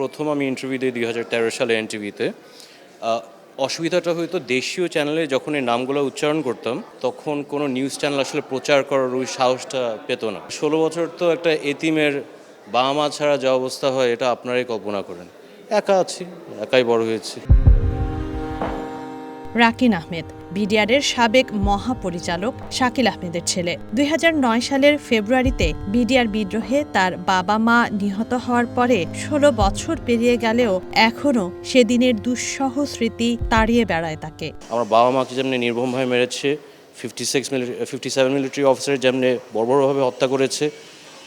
প্রথম আমি ইন্টারভিউ দিই দুই হাজার তেরো সালে এনটিভিতে অসুবিধাটা হয়তো দেশীয় চ্যানেলে যখন এই নামগুলো উচ্চারণ করতাম, তখন কোনো নিউজ চ্যানেল আসলে প্রচার করার ওই সাহসটা পেত না। ষোলো বছর তো একটা এতিমের বাবা মা ছাড়া যা অবস্থা হয়, এটা আপনারাই কল্পনা করেন। একা আছি, একাই বড় হয়েছি। রাকিন আহমেদ বিডিআরের সাবেক মহাপরিচালক শাকিল আহমেদের ছেলে। দু হাজার নয় সালের ফেব্রুয়ারিতে বিডিআর বিদ্রোহে তার বাবা মা নিহত হওয়ার পরে ষোলো বছর পেরিয়ে গেলেও এখনও সেদিনের দুঃসহ স্মৃতি তাড়িয়ে বেড়ায় তাকে। আমার বাবা মাকে যেমনি নির্মমভাবে মেরেছে fifty six fifty seven military officer যেমনি বড় বড়োভাবে হত্যা করেছে,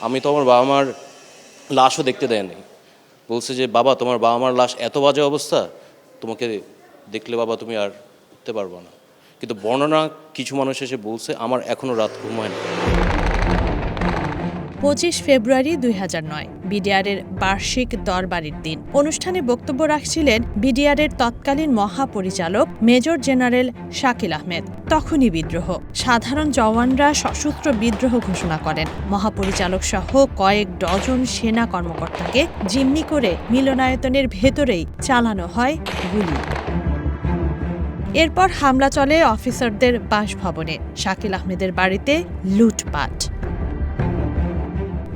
আমি তো আমার বাবা মার লাশও দেখতে দেয়নি। বলছে যে, বাবা, তোমার বাবা মার লাশ এত বাজে অবস্থা, তোমাকে দেখলে বাবা তুমি আর উঠতে পারব না। কিন্তু বর্ণনা কিছু মানুষ এসে বলছে, আমার এখনও রাত ঘুমায় না পঁচিশ ফেব্রুয়ারি দুই হাজার নয়, বিডিআরের বার্ষিক দরবারের দিন। অনুষ্ঠানে বক্তব্য রাখছিলেন বিডিআরের তৎকালীন মহাপরিচালক মেজর জেনারেল শাকিল আহমেদ। তখনই বিদ্রোহ। সাধারণ জওয়ানরা সশস্ত্র বিদ্রোহ ঘোষণা করেন। মহাপরিচালক সহ কয়েক ডজন সেনা কর্মকর্তাকে জিম্মি করে মিলনায়তনের ভেতরেই চালানো হয় গুলি। এরপর হামলা চলে অফিসারদের বাসভবনে। শাকিল আহমেদের বাড়িতে লুটপাট।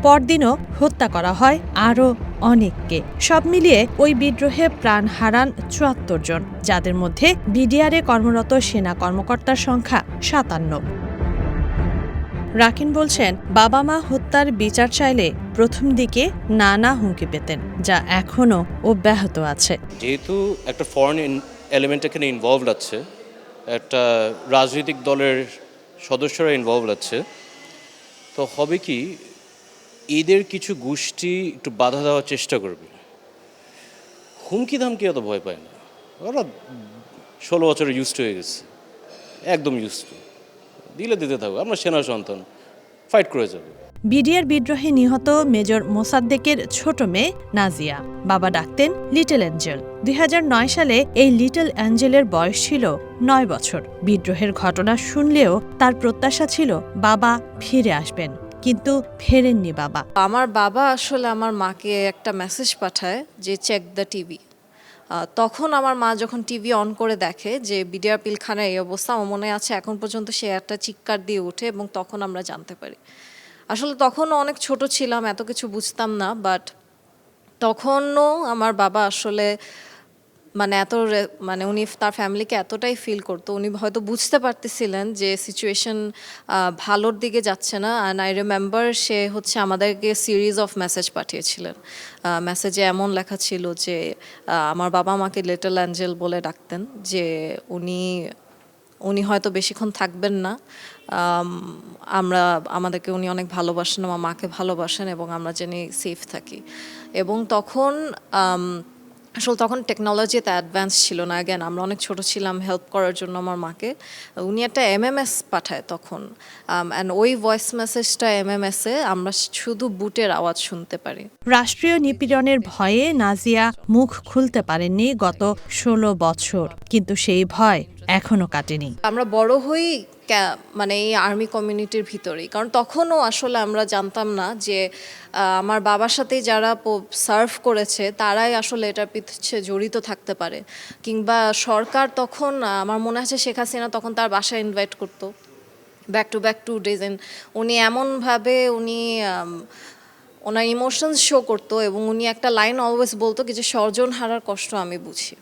পরদিনও হত্যা করা হয় আরও অনেককে। সব মিলিয়ে ওই বিদ্রোহে প্রাণ হারান চুয়াত্তর জন, যাদের মধ্যে বিডিআরে কর্মরত সেনা কর্মকর্তার সংখ্যা সাতান্ন। রাকিন বলছেন, বাবা মা হত্যার বিচার চাইলে প্রথম দিকে নানা হুমকি পেতেন, যা এখনও অব্যাহত আছে। যেহেতু একটা ফরেন এলিমেন্ট এখানে ইনভলভড আছে। একটা রাজনৈতিক দলের সদস্যরা ইনভলভড আছে। তো হবে কি, এদের কিছু গোষ্ঠী একটু বাধা দেওয়ার চেষ্টা করবে। হুমকি ধামকি অত ভয় পায় না। ওরা ষোলো বছরে ইউজড হয়ে গেছে। একদম ইউজড দিলে দিতে থাকব আমরা সেনা সন্তান ফাইট করে যাব। বিডিআর বিদ্রোহে নিহত মেজর মোসাদ্দেকের ছোট মেয়ে নাজিয়া। বাবা ডাকতেন লিটল অ্যাঞ্জেল। দু হাজার নয় সালে এই লিটল অ্যাঞ্জেলের বয়স ছিল নয় বছর। বিদ্রোহের ঘটনা শুনলেও তার প্রত্যাশা ছিল বাবা ফিরে আসবেন, কিন্তু ফেরেননি বাবা। আমার বাবা আসলে আমার মাকে একটা মেসেজ পাঠায় যে চেক দ্য টিভি তখন আমার মা যখন টিভি অন করে দেখে যে, বিডিআর পিলখানার এই অবস্থা, আমার মনে আছে এখন পর্যন্ত সে একটা চিৎকার দিয়ে ওঠে এবং তখন আমরা জানতে পারি। আসলে তখনও অনেক ছোট ছিলাম, এত কিছু বুঝতাম না বাট তখনও আমার বাবা আসলে মানে এত মানে উনি তার ফ্যামিলিকে এতটাই ফিল করতো, উনি হয়তো বুঝতে পারতেছিলেন যে সিচুয়েশন ভালোর দিকে যাচ্ছে না অ্যান্ড আই রিমেম্বার সে হচ্ছে আমাদেরকে সিরিজ অফ মেসেজ পাঠিয়েছিলেন। মেসেজে এমন লেখা ছিল যে আমার বাবা আমাকে লিটল অ্যাঞ্জেল বলে ডাকতেন, যে উনি উনি হয়তো বেশিক্ষণ থাকবেন না। আমরা, আমাদেরকে উনি অনেক ভালোবাসেন, আমার মাকে ভালোবাসেন এবং আমরা জেনে সেফ থাকি। এবং তখন আসলে তখন টেকনোলজিতে অ্যাডভান্স ছিল না। অ্যাগেন আমরা অনেক ছোট ছিলাম হেল্প করার জন্য আমার মাকে। উনি একটা এমএমএস পাঠায় তখন। অ্যান্ড ওই ভয়েস মেসেজটা এমএমএসে আমরা শুধু বুটের আওয়াজ শুনতে পারি। রাষ্ট্রীয় নিপীড়নের ভয়ে নাজিয়া মুখ খুলতে পারেননি গত ষোলো বছর। কিন্তু সেই ভয় এখনও কাটেনি। আমরা বড় হই মানে এই আর্মি কমিউনিটির ভিতরেই। কারণ তখনও আসলে আমরা জানতাম না যে আমার বাবার সাথে যারা সার্ভ করেছে, তারাই আসলে এটার পিছিয়ে জড়িত থাকতে পারে। কিংবা সরকার তখন আমার মনে আছে শেখ হাসিনা তখন তার বাসায় ইনভাইট করতো। Back to back two days and উনি এমনভাবে উনি ওনার ইমোশনস শো করতো এবং উনি একটা লাইন অলওয়েজ বলতো কি যে স্বজন হারার কষ্ট আমি বুঝি।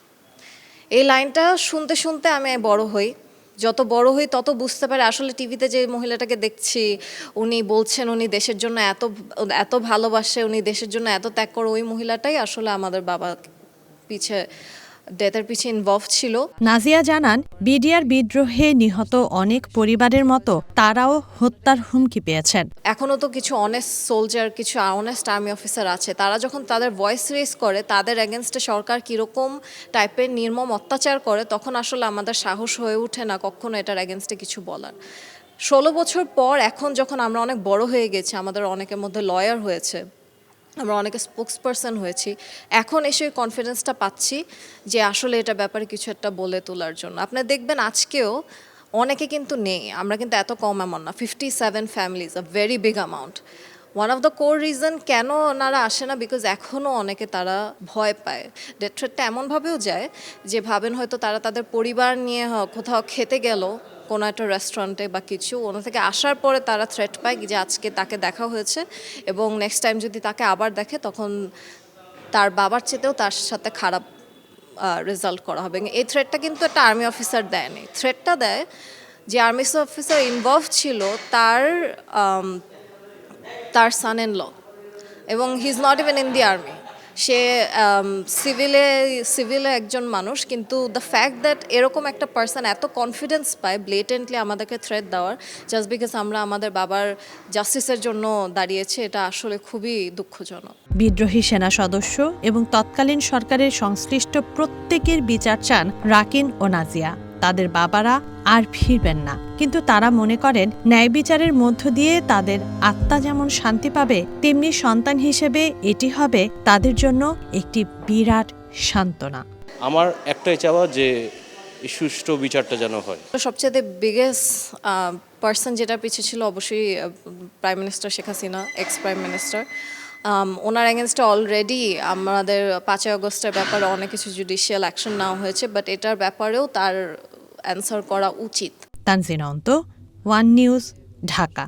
এই লাইনটা শুনতে শুনতে আমি বড় হই। যত বড় হই, তত বুঝতে পারে আসলে টিভিতে যে মহিলাটাকে দেখছি, উনি বলছেন উনি দেশের জন্য এত এত ভালোবাসে, উনি দেশের জন্য এত ত্যাগ করে, ওই মহিলাটাই আসলে আমাদের বাবা পিছে ডেথের পিছে ইনভলভ ছিল। নাজিয়া জানান বিডিআর বিদ্রোহে নিহত অনেক পরিবারের মতো তারাও হত্যার হুমকি পেয়েছেন। এখনও তো কিছু অনেস্ট সোলজার কিছু অনেস্ট আর্মি অফিসার আছে। তারা যখন তাদের ভয়েস রেজ করে তাদের এগেনস্টে সরকার কীরকম টাইপের নির্মম অত্যাচার করে তখন আসলে আমাদের সাহস হয়ে ওঠে না কখনো এটার এগেনস্টে কিছু বলার। ষোলো বছর পর এখন যখন আমরা অনেক বড় হয়ে গেছি আমাদের অনেকের মধ্যে লয়ার হয়েছে। আমরা অনেকে স্পোক্স পারসন হয়েছি। এখন এসে কনফিডেন্সটা পাচ্ছি যে আসলে এটা ব্যাপারে কিছু একটা বলে তোলার জন্য। আপনি দেখবেন আজকেও অনেকে কিন্তু নেই। আমরা কিন্তু এত কম এমন না fifty seven families a very big amount one of the core reason কেন ওনারা আসে না বিকজ এখনও অনেকে তারা ভয় পায়। ডেথ থ্রেটটা এমনভাবেও যায় যে ভাবেন হয়তো তারা তাদের পরিবার নিয়ে কোথাও খেতে গেল কোনো একটা রেস্টুরেন্টে বা কিছু ওনা থেকে আসার পরে তারা থ্রেট পায় যে আজকে তাকে দেখা হয়েছে এবং নেক্সট টাইম যদি তাকে আবার দেখে তখন তার বাবার চেতেও তার সাথে খারাপ রেজাল্ট করা হবে। এই থ্রেটটা কিন্তু একটা আর্মি অফিসার দেয়নি। থ্রেটটা দেয় যে আর্মি অফিসার ইনভলভ ছিল তার তার সান ইন ল এবং he is not even in the army সে সিভিলে সিভিলে একজন মানুষ, কিন্তু দ্য ফ্যাক্ট দ্যাট এরকম একটা পার্সন এত কনফিডেন্স পায় ব্লেটেন্টলি আমাদেরকে থ্রেট দেওয়ার জাস্ট বিকজ আমরা আমাদের বাবার জাস্টিসের জন্য দাঁড়িয়েছি, এটা আসলে খুবই দুঃখজনক। বিদ্রোহী সেনা সদস্য এবং তৎকালীন সরকারের সংশ্লিষ্ট প্রত্যেকের বিচার চান রাকিন ও নাজিয়া। তাদের বাবারা আর ফিরবেন না। কিন্তু তারা মনে করেন ন্যায় বিচারের মধ্য দিয়ে তাদের আত্মা যেমন শান্তি পাবে তেমনি সন্তান হিসেবে এটি হবে তাদের জন্য একটি বিরাট সান্ত্বনা। আমার একটাই চাওয়া যে সুষ্ঠু বিচারটা যেন হয়। সবচেয়ে বিগেস্ট পার্সন যেটা পিছিয়ে ছিল অবশ্যই prime minister Sheikh Hasina ex prime minister ওনার এগেনস্টে অলরেডি আমাদের পাঁচই আগস্টের ব্যাপারে অনেক কিছু জুডিশিয়াল অ্যাকশন নেওয়া হয়েছে বাট এটার ব্যাপারেও তার অ্যান্সার করা উচিত। তানজিনা অন্ত ওয়ান নিউজ ঢাকা।